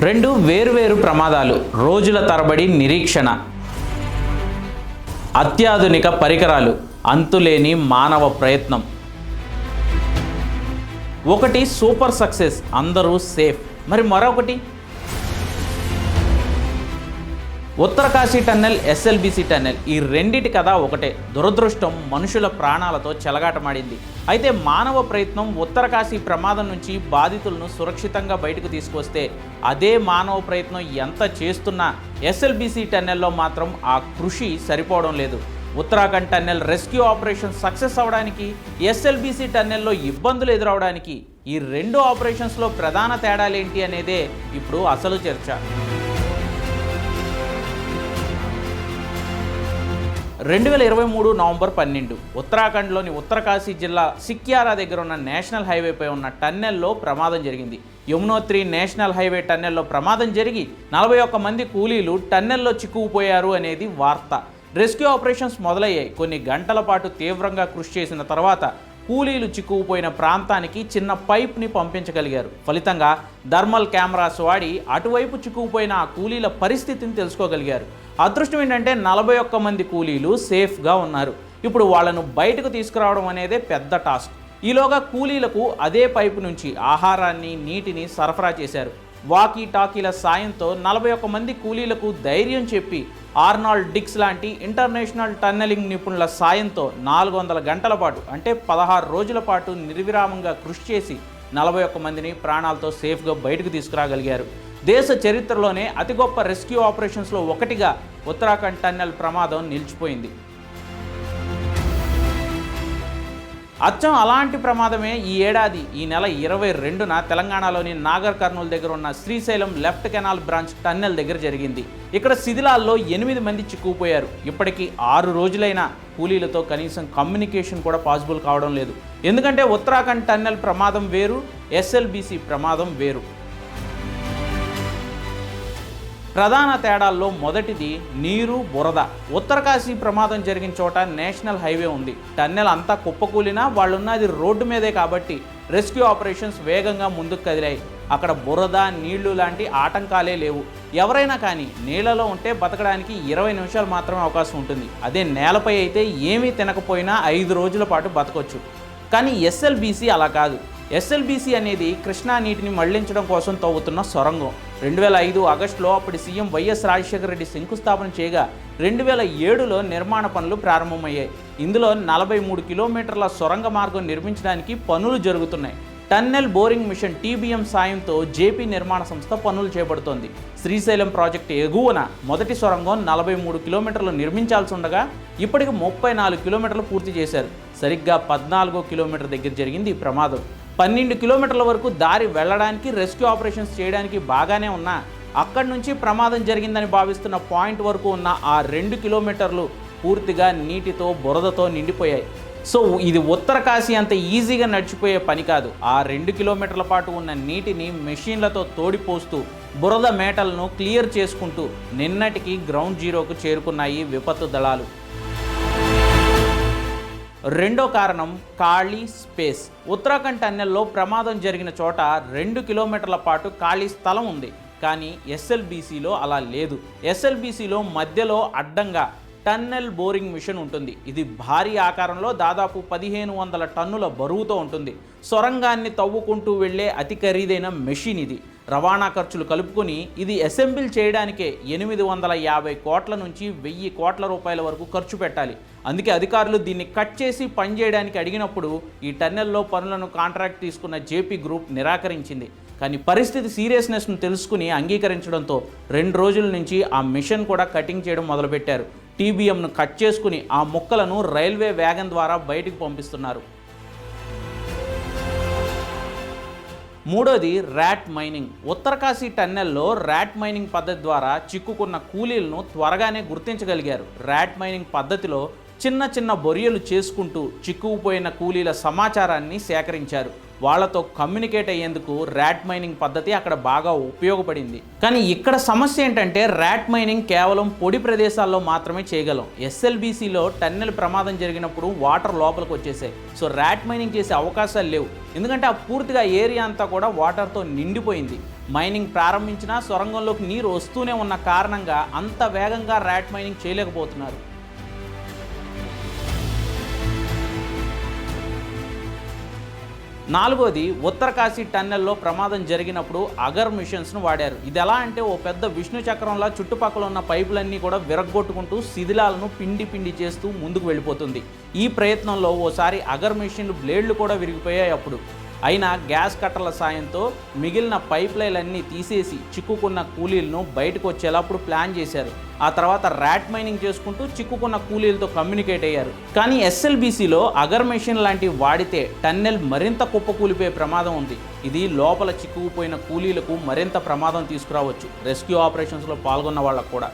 రెండు వేరువేరు ప్రమాదాలు రోజుల తరబడి నిరీక్షణ అత్యాధునిక పరికరాలు అంతులేని మానవ ప్రయత్నం. ఒకటి సూపర్ సక్సెస్ అందరూ సేఫ్. మరి మరొకటి? ఉత్తరకాశీ టన్నెల్ ఎస్ఎల్బిసి టన్నెల్ ఈ రెండిటి కథ ఒకటే. దురదృష్టం మనుషుల ప్రాణాలతో చెలగాటమాడింది. అయితే మానవ ప్రయత్నం ఉత్తరకాశీ ప్రమాదం నుంచి బాధితులను సురక్షితంగా బయటకు తీసుకొస్తే అదే మానవ ప్రయత్నం ఎంత చేస్తున్నా ఎస్ఎల్బిసి టన్నెల్లో మాత్రం ఆ కృషి సరిపోవడం లేదు. Uttarakhand tunnel rescue operation success అవడానికి ఎస్ఎల్బిసి టన్నెల్లో ఇబ్బందులు ఎదురవడానికి ఈ రెండు ఆపరేషన్స్లో ప్రధాన తేడాలేంటి అనేదే ఇప్పుడు అసలు చర్చ. రెండు వేల ఇరవై మూడు నవంబర్ పన్నెండు. ఉత్తరాఖండ్లోని ఉత్తరకాశీ జిల్లా సిక్యారా దగ్గర ఉన్న నేషనల్ హైవేపై ఉన్న టన్నెల్లో ప్రమాదం జరిగింది. యమునోత్రి నేషనల్ హైవే టన్నెల్లో ప్రమాదం జరిగి నలభై ఒక్క మంది కూలీలు టన్నెల్లో చిక్కుకుపోయారు అనేది వార్త. రెస్క్యూ ఆపరేషన్స్ మొదలయ్యాయి. కొన్ని గంటల పాటు తీవ్రంగా కృషి చేసిన తర్వాత కూలీలు చిక్కుకుపోయిన ప్రాంతానికి చిన్న పైప్ని పంపించగలిగారు. ఫలితంగా థర్మల్ కెమెరాస్ వాడి అటువైపు చిక్కుకుపోయిన ఆ కూలీల పరిస్థితిని తెలుసుకోగలిగారు. అదృష్టం ఏంటంటే నలభై ఒక్క మంది కూలీలు సేఫ్గా ఉన్నారు. ఇప్పుడు వాళ్ళను బయటకు తీసుకురావడం అనేదే పెద్ద టాస్క్. ఈలోగా కూలీలకు అదే పైపు నుంచి ఆహారాన్ని నీటిని సరఫరా చేశారు. వాకీ టాకీల సాయంతో నలభై ఒక్క మంది కూలీలకు ధైర్యం చెప్పి ఆర్నాల్డ్ డిక్స్ లాంటి ఇంటర్నేషనల్ టన్నెలింగ్ నిపుణుల సాయంతో నాలుగు వందల గంటల పాటు అంటే పదహారు రోజుల పాటు నిర్విరామంగా కృషి చేసి నలభై ఒక్క మందిని ప్రాణాలతో సేఫ్గా బయటకు తీసుకురాగలిగారు. దేశ చరిత్రలోనే అతి గొప్ప రెస్క్యూ ఆపరేషన్స్లో ఒకటిగా ఉత్తరాఖండ్ టన్నెల్ ప్రమాదం నిలిచిపోయింది. అచ్చం అలాంటి ప్రమాదమే ఈ ఏడాది ఈ నెల ఇరవై రెండున తెలంగాణలోని నాగర్ కర్నూలు దగ్గర ఉన్న Srisailam left canal branch tunnel దగ్గర జరిగింది. ఇక్కడ శిథిలాల్లో ఎనిమిది మంది చిక్కుకుపోయారు. ఇప్పటికీ ఆరు రోజులైన కూలీలతో కనీసం కమ్యూనికేషన్ కూడా పాసిబుల్ కావడం లేదు. ఎందుకంటే ఉత్తరాఖండ్ టన్నెల్ ప్రమాదం వేరు ఎస్ఎల్బిసి ప్రమాదం వేరు. ప్రధాన తేడాల్లో మొదటిది నీరు బురద. ఉత్తరకాశీ ప్రమాదం జరిగిన చోట నేషనల్ హైవే ఉంది. టన్నెల్ అంతా కుప్పకూలినా వాళ్ళున్నది రోడ్డు మీదే కాబట్టి రెస్క్యూ ఆపరేషన్స్ వేగంగా ముందుకు కదిలాయి. అక్కడ బురద నీళ్ళు లాంటి ఆటంకాలే లేవు. ఎవరైనా కానీ నీళ్ళలో ఉంటే బతకడానికి ఇరవై నిమిషాలు మాత్రమే అవకాశం ఉంటుంది. అదే నేలపై అయితే ఏమీ తినకపోయినా ఐదు రోజుల పాటు బతకొచ్చు. కానీ ఎస్ఎల్బీసీ అలా కాదు. ఎస్ఎల్బీసీ అనేది కృష్ణా నీటిని మళ్ళించడం కోసం తవ్వుతున్న సొరంగం. రెండు వేల ఐదు ఆగస్టులో అప్పటి సీఎం వైఎస్ రాజశేఖర రెడ్డి శంకుస్థాపన చేయగా రెండు వేల ఏడులో నిర్మాణ పనులు ప్రారంభమయ్యాయి. ఇందులో నలభై మూడు కిలోమీటర్ల సొరంగ మార్గం నిర్మించడానికి పనులు జరుగుతున్నాయి. టన్నెల్ బోరింగ్ మిషన్ టీబీఎం సాయంతో జేపీ నిర్మాణ సంస్థ పనులు చేపడుతోంది. శ్రీశైలం ప్రాజెక్టు ఎగువన మొదటి సొరంగం నలభై మూడు కిలోమీటర్లు నిర్మించాల్సి ఉండగా ఇప్పటికి ముప్పై నాలుగు కిలోమీటర్లు పూర్తి చేశారు. సరిగ్గా పద్నాలుగో కిలోమీటర్ దగ్గర జరిగింది ఈ ప్రమాదం. పన్నెండు కిలోమీటర్ల వరకు దారి వెళ్ళడానికి రెస్క్యూ ఆపరేషన్స్ చేయడానికి బాగానే ఉన్నా అక్కడి నుంచి ప్రమాదం జరిగిందని భావిస్తున్న పాయింట్ వరకు ఉన్న ఆ రెండు కిలోమీటర్లు పూర్తిగా నీటితో బురదతో నిండిపోయాయి. సో ఇది ఉత్తర కాశీ అంత ఈజీగా నడిచిపోయే పని కాదు. ఆ రెండు కిలోమీటర్ల పాటు ఉన్న నీటిని మెషిన్లతో తోడిపోస్తూ బురద మేటలను క్లియర్ చేసుకుంటూ నిన్నటికి గ్రౌండ్ జీరోకు చేరుకున్నాయి విపత్తు దళాలు. రెండో కారణం ఖాళీ స్పేస్. ఉత్తరాఖండ్ టన్నెల్లో ప్రమాదం జరిగిన చోట రెండు కిలోమీటర్ల పాటు ఖాళీ స్థలం ఉంది. కానీ ఎస్ఎల్బీసీలో అలా లేదు. ఎస్ఎల్బీసీలో మధ్యలో అడ్డంగా టన్నెల్ బోరింగ్ మిషన్ ఉంటుంది. ఇది భారీ ఆకారంలో దాదాపు పదిహేను వందల టన్నుల బరువుతో ఉంటుంది. సొరంగాన్ని తవ్వుకుంటూ వెళ్ళే అతి ఖరీదైన మెషిన్ ఇది. రవాణా ఖర్చులు కలుపుకొని ఇది అసెంబ్లీ చేయడానికే ఎనిమిది వందల యాభై కోట్ల నుంచి వెయ్యి కోట్ల రూపాయల వరకు ఖర్చు పెట్టాలి. అందుకే అధికారులు దీన్ని కట్ చేసి పనిచేయడానికి అడిగినప్పుడు ఈ టన్నెల్లో పనులను కాంట్రాక్ట్ తీసుకున్న జేపీ గ్రూప్ నిరాకరించింది. కానీ పరిస్థితి సీరియస్నెస్ను తెలుసుకుని అంగీకరించడంతో రెండు రోజుల నుంచి ఆ మిషన్ కూడా కటింగ్ చేయడం మొదలుపెట్టారు. టీబీఎంను కట్ చేసుకుని ఆ ముక్కలను రైల్వే వ్యాగన్ ద్వారా బయటికి పంపిస్తున్నారు. మూడోది ర్యాట్ మైనింగ్ ఉత్తరకాశీ టన్నెల్లో ర్యాట్ మైనింగ్ పద్ధతి ద్వారా చిక్కుకున్న కూలీలను త్వరగానే గుర్తించగలిగారు. ర్యాట్ మైనింగ్ పద్ధతిలో చిన్న చిన్న బొరియలు చేసుకుంటూ చిక్కుకుపోయిన కూలీల సమాచారాన్ని సేకరించారు. వాళ్ళతో కమ్యూనికేట్ అయ్యేందుకు ర్యాట్ మైనింగ్ పద్ధతి అక్కడ బాగా ఉపయోగపడింది. కానీ ఇక్కడ సమస్య ఏంటంటే ర్యాట్ మైనింగ్ కేవలం పొడి ప్రదేశాల్లో మాత్రమే చేయగలం. ఎస్ఎల్బీసీలో టన్నెల్ ప్రమాదం జరిగినప్పుడు వాటర్ లోపలికి వచ్చేసాయి. సో ర్యాట్ మైనింగ్ చేసే అవకాశాలు లేవు. ఎందుకంటే ఆ పూర్తిగా ఏరియా అంతా కూడా వాటర్తో నిండిపోయింది. మైనింగ్ ప్రారంభించినా సొరంగంలోకి నీరు వస్తూనే ఉన్న కారణంగా అంత వేగంగా ర్యాట్ మైనింగ్ చేయలేకపోతున్నారు. నాలుగోది ఉత్తరకాశీ టన్నెల్లో ప్రమాదం జరిగినప్పుడు అగర్ మిషన్స్ను వాడారు. ఇది ఎలా అంటే ఓ పెద్ద విష్ణు చక్రంలా చుట్టుపక్కల ఉన్న పైపులన్నీ కూడా విరగ్గొట్టుకుంటూ శిథిలాలను పిండి పిండి చేస్తూ ముందుకు వెళ్ళిపోతుంది. ఈ ప్రయత్నంలో ఓసారి అగర్ మిషన్లు బ్లేడ్లు కూడా విరిగిపోయాయి అప్పుడు. అయినా గ్యాస్ కట్టల సాయంతో మిగిలిన పైప్ లైన్లన్నీ తీసేసి చిక్కుకున్న కూలీలను బయటకు వచ్చేలా అప్పుడు ప్లాన్ చేశారు. ఆ తర్వాత ర్యాట్ మైనింగ్ చేసుకుంటూ చిక్కుకున్న కూలీలతో కమ్యూనికేట్ అయ్యారు. కానీ ఎస్ఎల్బీసీలో అగర్ మెషిన్ లాంటివి వాడితే టన్నెల్ మరింత కుప్పకూలిపోయే ప్రమాదం ఉంది. ఇది లోపల చిక్కుకుపోయిన కూలీలకు మరింత ప్రమాదం తీసుకురావచ్చు. రెస్క్యూ ఆపరేషన్స్లో పాల్గొన్న వాళ్ళకు కూడా.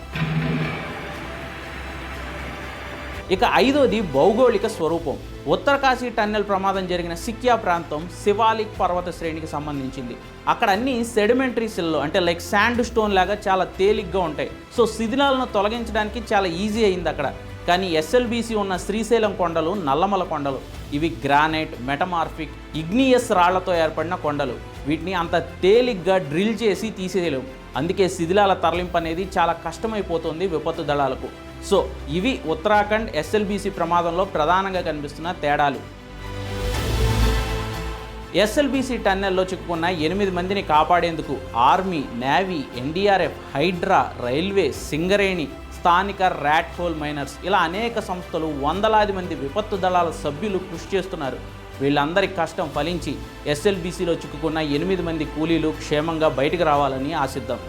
ఇక ఐదోది భౌగోళిక స్వరూపం. ఉత్తరకాశీ టన్నెల్ ప్రమాదం జరిగిన సిక్యా ప్రాంతం శివాలిక్ పర్వత శ్రేణికి సంబంధించింది. అక్కడ అన్ని సెడిమెంటరీ సిల్లు అంటే లైక్ శాండ్ స్టోన్ లాగా చాలా తేలిగ్గా ఉంటాయి. సో శిథిలాలను తొలగించడానికి చాలా ఈజీ అయింది అక్కడ. కానీ ఎస్ఎల్బీసీ ఉన్న శ్రీశైలం కొండలు నల్లమల కొండలు ఇవి గ్రానైట్ మెటమార్ఫిక్ ఇగ్నియస్ రాళ్ళతో ఏర్పడిన కొండలు. వీటిని అంత తేలిగ్గా డ్రిల్ చేసి తీసేయలేము. అందుకే శిథిలాల తరలింపు అనేది చాలా కష్టమైపోతుంది విపత్తు దళాలకు. సో ఇవి ఉత్తరాఖండ్ ఎస్ఎల్బీసీ ప్రమాదంలో ప్రధానంగా కనిపిస్తున్న తేడాలు. ఎస్ఎల్బీసీ టన్నెల్లో చిక్కుకున్న ఎనిమిది మందిని కాపాడేందుకు army navy NDRF Hydraa railway Singareni స్థానిక ర్యాట్ హోల్ మైనర్స్ ఇలా అనేక సంస్థలు వందలాది మంది విపత్తు దళాల సభ్యులు కృషి చేస్తున్నారు. వీళ్ళందరి కష్టం ఫలించి ఎస్ఎల్బీసీలో చిక్కుకున్న ఎనిమిది మంది కూలీలు క్షేమంగా బయటికి రావాలని ఆశిద్దాం.